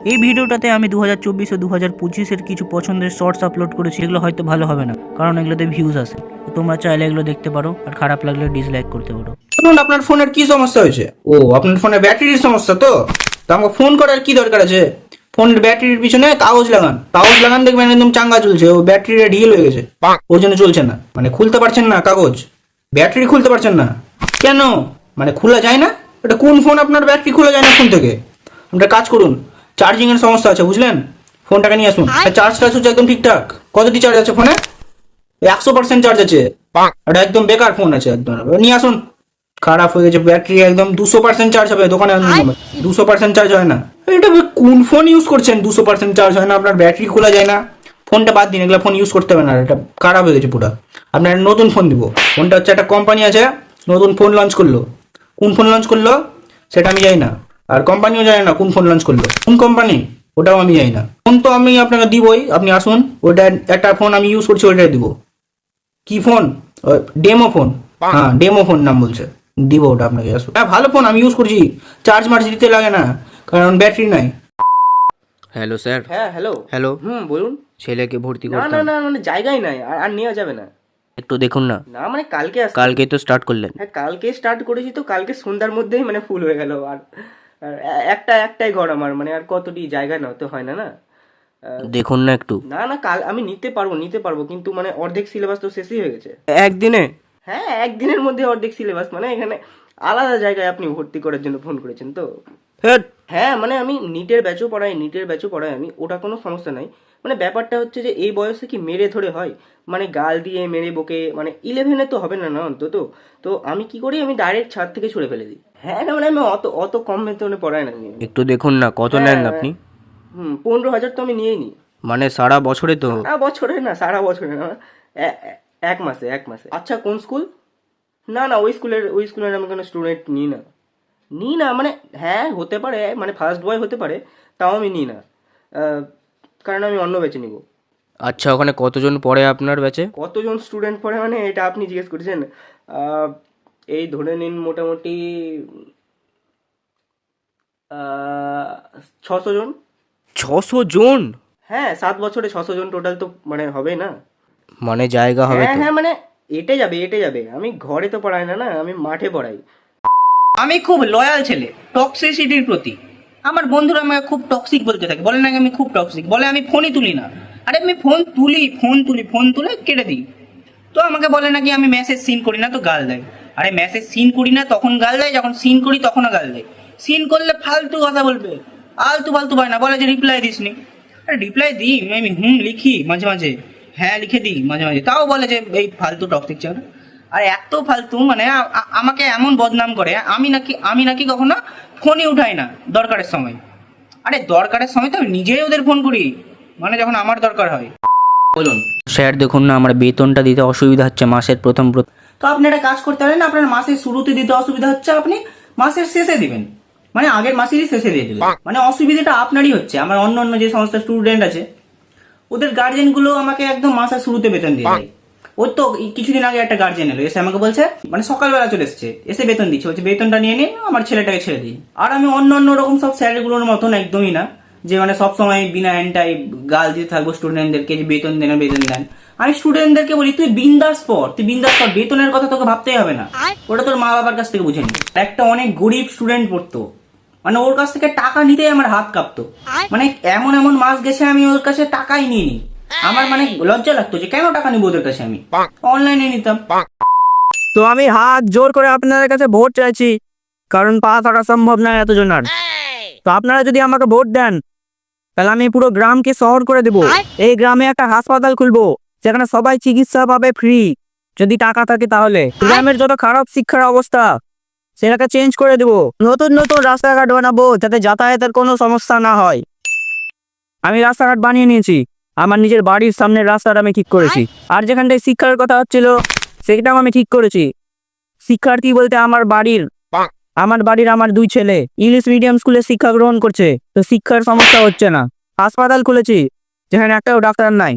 এই ভিডিওটাতে আমি দু হাজার চব্বিশ ও দু হাজার পঁচিশের কিছু পছন্দের শর্টস আপলোড করেছি এগুলো হয়তো ভালো হবে না কারণ এগুলোতে ভিউজ আসে তোমরা চাইলে এগুলো দেখতে পারো আর খারাপ লাগলে ডিসলাইক করতে পারো। শুনুন আপনার ফোনের কি সমস্যা হয়েছে? ও আপনার ফোনের ব্যাটারির সমস্যা তো? তো আমাকে ফোন করার কি দরকার আছে? ফোনের ব্যাটারির পিছনে কাগজ লাগান। কাগজ লাগান দেখবেন একদম চাঙ্গা চলছে ও ব্যাটারিটা ঢিল হয়ে গেছে। ওর জন্য চলছে না। মানে খুলতে পারছেন না কাগজ। ব্যাটারি খুলতে পারছেন না। কেন? মানে খোলা যায় না? এটা কোন ফোন আপনার ব্যাটারি খোলা যায় না ফোন থেকে? একটা কাজ করুন চার্জিং এর সমস্যা আছে বুঝলেন? ফোনটাকে নিয়ে আসুন। চার্জ টার্জ হচ্ছে একদম ঠিকঠাক। কতটি চার্জ আছে ফোনে? একশো পার্সেন্ট চার্জ আছে। এটা একদম বেকার ফোন আছে একদম। নিয়ে আসুন। খারাপ হয়ে গেছে ব্যাটারি একদম দুশো পার্সেন্ট চার্জ হবে দোকানে দুশো পার্সেন্ট চার্জ হয় না। এটা কোন ফোন ইউজ করছেন? দুশো পার্সেন্ট চার্জ হয় না আপনার ব্যাটারি খোলা যায় না। ফোনটা বাদ দিন এগুলো ফোন ইউজ করতে হবে না। এটা খারাপ হয়ে গেছে পুরো। আপনার একটা নতুন ফোন দিব। ফোনটা হচ্ছে একটা কোম্পানি আছে নতুন ফোন লঞ্চ করল। কোন ফোন লঞ্চ করল? সেটা আমি জানি না। আর কোম্পানিও জানে না কোন ফোন লঞ্চ করল। কোন কোম্পানি ওটাও আমি জানি না। ফোন তো আমি আপনাকে দিবই আপনি আসুন ওটা একটা ফোন আমি ইউজ করছি ওইটাই দিব। কি ফোন ডেমো ফোন হ্যাঁ ডেমো ফোন নাম বলছে। দিব ওটা আপনাকে আসুন। হ্যাঁ ভালো ফোন আমি ইউজ করছি। চার্জ মার্জ দিতে লাগে না কারণ ব্যাটারি নাই। হ্যালো স্যার হ্যাঁ হ্যালো হ্যালো হুম বলুন। ছেলেকে ভর্তি না না না মানে জায়গাই নাই আর আর নেওয়া যাবে না। একটু দেখুন না। না মানে কালকে কালকেই তো স্টার্ট করলেন। হ্যাঁ কালকে স্টার্ট করেছি তো কালকে সন্ধ্যার মধ্যেই মানে ফুল হয়ে গেল আর আর একটা একটাই ঘর আমার মানে আর কতটি জায়গা না তো হয় না না? দেখুন না একটু। না না কাল আমি নিতে পারব নিতে পারব কিন্তু মানে অর্ধেক সিলেবাস তো শেষই হয়ে গেছে। একদিনে? হ্যাঁ একদিনের মধ্যে অর্ধেক সিলেবাস মানে এখানে আলাদা জায়গায় আপনি ভর্তি করার জন্য ফোন করেছেন তো। হ্যাট, হ্যাঁ মানে আমি নিটের ব্যাচও পড়াই নিটের ব্যাচও পড়াই আমি ওটা কোনো সমস্যা নাই। মানে ব্যাপারটা হচ্ছে যে এই বয়সে কি মেরে ধরে হয়? মানে গাল দিয়ে মেরে বকে মানে ইলেভেনে তো হবে না না অন্তত। তো আমি কি করি? আমি ডাইরেক্ট ছাদ থেকে ছুড়ে ফেলে দিই। হ্যাঁ না মানে আমি অত অত কম বেতনে পড়াই না। একটু দেখুন না কত নেন আপনি? হুম পনেরো হাজার তো আমি নিয়েই নি মানে সারা বছরে তো? সারা বছরে না সারা বছরে না। এক মাসে এক মাসে। আচ্ছা কোন স্কুল না না ওই স্কুলের ওই স্কুলের আমি কোনো স্টুডেন্ট নিই না। নিই না মানে হ্যাঁ হতে পারে মানে ফার্স্ট বয় হতে পারে তাও আমি নিই না। কারণ আমি অন্য বেছে নিব। আচ্ছা ওখানে কতজন পড়ে আপনার ব্যাচে কতজন স্টুডেন্ট পড়ে মানে এটা আপনি জিজ্ঞেস করছেন। এই ধরে নিন মোটামুটি ছশো জন। ছশো জন? হ্যাঁ সাত বছরে ছশো জন টোটাল তো মানে হবে না। মানে জায়গা হবে হ্যাঁ হ্যাঁ মানে এটে যাবে এটে যাবে। আমি ঘরে তো পড়াই না না আমি মাঠে পড়াই। আমি খুব লয়াল ছেলে টক্সিসিটির প্রতি। আমার বন্ধুরা আমাকে খুব টক্সিক বলতে থাকে। বলে নাকি আমি খুব টক্সিক বলে আমি ফোনই তুলি না। আরে আমি ফোন তুলি ফোন তুলি, ফোন তুলে কেটে দিই। তো আমাকে বলে নাকি আমি মেসেজ সিন করি না, তো গাল দেয়। আরে মেসেজ সিন করি না, তখন গাল দেয়, যখন সিন করি তখনও গাল দেয়। সিন করলে ফালতু কথা বলবে, আলতু ফালতু পায় না, বলে যে রিপ্লাই দিসনি। আরে রিপ্লাই দিই, আমি হুম লিখি মাঝে মাঝে। হ্যাঁ লিখে দিই মাঝে মাঝে। তাও বলে যে এই ফালতু টক্সিক চাল আর এত ফালতু মানে আমাকে এমন বদনাম করে আমি নাকি আমি নাকি কখনো ফোনই উঠাই না দরকারের সময়। আরে দরকারের সময় তো আমি নিজেই ওদের ফোন করি মানে যখন আমার দরকার হয়। বলুন। স্যার দেখুন না আমার বেতনটা দিতে অসুবিধা হচ্ছে মাসের প্রথম প্রথম। তো আপনি একটা কাজ করতে পারেন আপনার মাসের শুরুতে দিতে অসুবিধা হচ্ছে আপনি মাসের শেষে দিবেন। মানে আগের মাসেরই শেষে দিয়ে দেবেন। মানে অসুবিধাটা আপনারই হচ্ছে আমার অন্য অন্য যে সমস্ত স্টুডেন্ট আছে ওদের গার্জেনগুলো আমাকে একদম মাসের শুরুতে বেতন দিয়ে দেয়। ওর তো কিছুদিন আগে একটা গার্জেন এলো এসে আমাকে বলছে মানে সকালবেলা চলে এসেছে এসে বেতন দিচ্ছে বলছে বেতনটা নিয়ে নিন আমার ছেলেটাকে ছেড়ে দিন আর আমি অন্য অন্য রকম সব স্যালারিগুলোর মতন একদমই না যে মানে সবসময় বিনা এন্টাই গাল দিতে থাকব স্টুডেন্টদেরকে যে বেতন দেন বেতন দেন। আমি স্টুডেন্টদেরকে বলি তুই বিন্দাস পর তুই বিন্দাস পর বেতনের কথা তোকে ভাবতেই হবে না। ওটা তোর মা বাবার কাছ থেকে বুঝে নি। একটা অনেক গরিব স্টুডেন্ট পড়তো মানে ওর কাছ থেকে টাকা নিতেই আমার হাত কাঁপতো। মানে এমন এমন মাস গেছে আমি ওর কাছে টাকাই নিয়ে নি আমার মানে লজ্জা লাগতো যে কেন টাকা নিবো ওদের কাছে আমি? অনলাইনে নিতাম। তো আমি হাত জোর করে আপনাদের কাছে ভোট চাইছি কারণ পাস করা সম্ভব না এত জনার তো আপনারা যদি আমাকে ভোট দেন তাহলে আমি পুরো গ্রামকে শহর করে দেব। এই গ্রামে একটা হাসপাতাল খুলবো যেখানে সবাই চিকিৎসা পাবে ফ্রি যদি টাকা থাকে তাহলে। গ্রামের যত খারাপ শিক্ষার অবস্থা সেটাকে চেঞ্জ করে দেব। নতুন নতুন রাস্তাঘাট বানাবো যাতে যাতায়াতের কোনো সমস্যা না হয়। আমি রাস্তাঘাট বানিয়ে নিয়েছি। আমার নিজের বাড়ির সামনের রাস্তাটা আমি ঠিক করেছি। আর যেখানটায় শিক্ষার কথা হচ্ছিল সেটাও আমি ঠিক করেছি। শিক্ষার শিক্ষার্থী বলতে আমার বাড়ির আমার বাড়ির আমার দুই ছেলে ইংলিশ মিডিয়াম স্কুলে শিক্ষা গ্রহণ করছে তো শিক্ষার সমস্যা হচ্ছে না। হাসপাতাল খুলেছি যেখানে একটাও ডাক্তার নাই।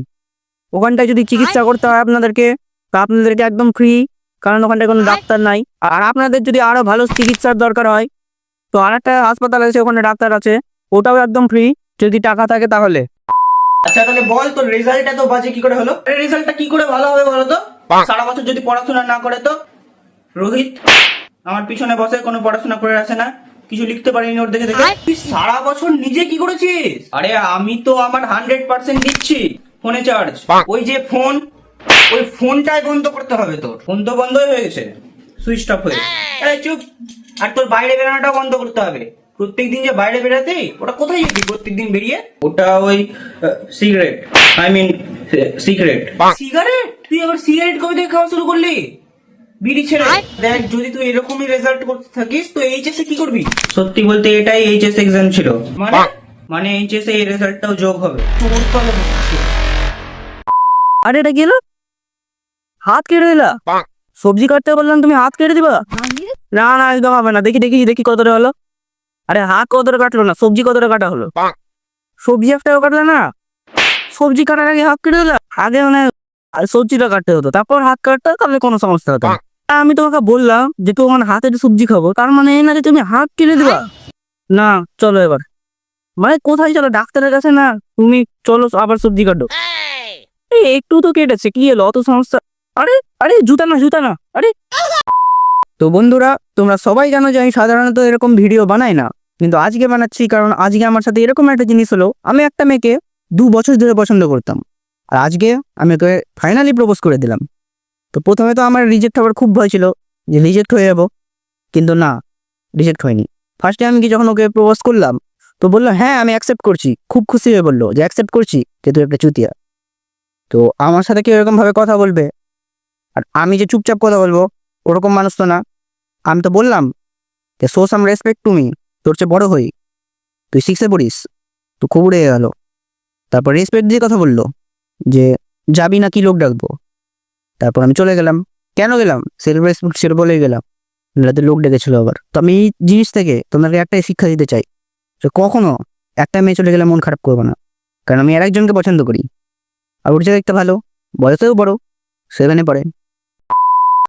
ওখানটায় যদি চিকিৎসা করতে হয় আপনাদেরকে তা আপনাদেরকে একদম ফ্রি কারণ ওখানটায় কোনো ডাক্তার নাই। আর আপনাদের যদি আরও ভালো চিকিৎসার দরকার হয় তো আর একটা হাসপাতাল আছে ওখানে ডাক্তার আছে ওটাও একদম ফ্রি যদি টাকা থাকে তাহলে। আচ্ছা তাহলে বল তোর রেজাল্ট এত বাজে কি করে হলো? রেজাল্টটা কি করে ভালো হবে বলো তো? সারা বছর যদি পড়াশোনা না করে তো? রোহিত আমার পিছনে বসে কোনো পড়াশোনা করে আসে না। কিছু লিখতে পারিনি ওর দেখে দেখে। তুই সারা বছর নিজে কি করেছিস? আরে আমি তো আমার হান্ড্রেড পার্সেন্ট দিচ্ছি ফোনে চার্জ ওই যে ফোন ওই ফোনটাই বন্ধ করতে হবে তোর। ফোন তো বন্ধই হয়ে গেছে। সুইচ অফ হয়ে আরে চুপ। আর তোর বাইরে বেরোনোটাও বন্ধ করতে হবে। প্রত্যেকদিন যে বাইরে বেরাতে ওটা কোথায় যেতি প্রত্যেকদিন বেরিয়ে? ওটা ওই cigarette I mean cigarette cigarette তুই আবার সিগারেট কবে থেকে খাওয়া শুরু করলি? বিড়ি ছেড়ে। দেখ যদি তুই এরকমই রেজাল্ট করতে থাকিস তো এইচএস এ কি করবি? সত্যি বলতে এটাই এইচএস এক্সাম ছিল। মানে? মানে এইচএস এ এই রেজাল্টটাও যোগ হবে। তোর আরে এটা গেল হাত কেটে দিলা? সবজি কাটতে বললাম তুমি হাত কেটে দিবা? না না একদম হবে না। দেখি দেখি দেখি কতটা হলো। আরে হাত কতটা কাটলো না? সবজি কতটা কাটা হলো? সবজি একটাও কাটলে না? সবজি কাটার আগে হাত কেটে দিলা আগে মানে সবজিটা কাটতে হতো। তারপর হাত কাটতে তাহলে কোনো সমস্যা হতো আমি তোমাকে বললাম যে তোমার হাতে সবজি খাব তার মানে এই না যে তুমি হাত কেটে দিবা? না চলো এবার। মানে কোথায় চলো? ডাক্তারের কাছে না? তুমি চলো আবার সবজি কাটো। একটু তো কেটেছে কি এলো অত সমস্যা। আরে আরে জুতা না জুতা না। আরে তো বন্ধুরা, তোমরা সবাই জানো যে আমি সাধারণত এরকম ভিডিও বানাই না, কিন্তু আজকে বানাচ্ছি কারণ আজকে আমার সাথে এরকম একটা জিনিস হলো, আমি একটা মেয়েকে দু বছর ধরে পছন্দ করতাম। আর আজকে আমি ওকে ফাইনালি প্রপোজ করে দিলাম। তো প্রথমে তো আমার রিজেক্ট হওয়ার খুব ভয় ছিল যে রিজেক্ট হয়ে যাব, কিন্তু না রিজেক্ট হয়নি। ফার্স্টে আমি কি যখন ওকে প্রপোজ করলাম, তো বলল হ্যাঁ আমি অ্যাকসেপ্ট করছি। খুব খুশি হয়ে বলল যে অ্যাকসেপ্ট করছি যে তুই একটা চুতিয়া। তো আমার সাথে কেউ এরকমভাবে কথা বলবে? আর আমি যে চুপচাপ কথা বলব ওরকম মানুষ তো না। আমি তো বললাম যে show some respect to me তোর চেয়ে বড় হই। তুই সিক্সে পড়িস, তো খুব উড়ে গেল। তারপর রেসপেক্ট দিয়ে কথা বলল যে, যাবি না কি লোক ডাকবো? তারপর আমি চলে গেলাম। কেন গেলাম? সেলফ রেসপেক্ট ছিল বলেই গেলাম। নাহলে লোক ডেকেছিল আবার। তো আমি এই জিনিস থেকে তোমাকে একটাই শিক্ষা দিতে চাই যে, কখনো একটা মেয়ে চলে গেলে মন খারাপ করব না। কারণ আমি আর একজনকে পছন্দ করি। আর ওর যে একটা ভালো, বয়সেও বড় সেভেনে পড়ে।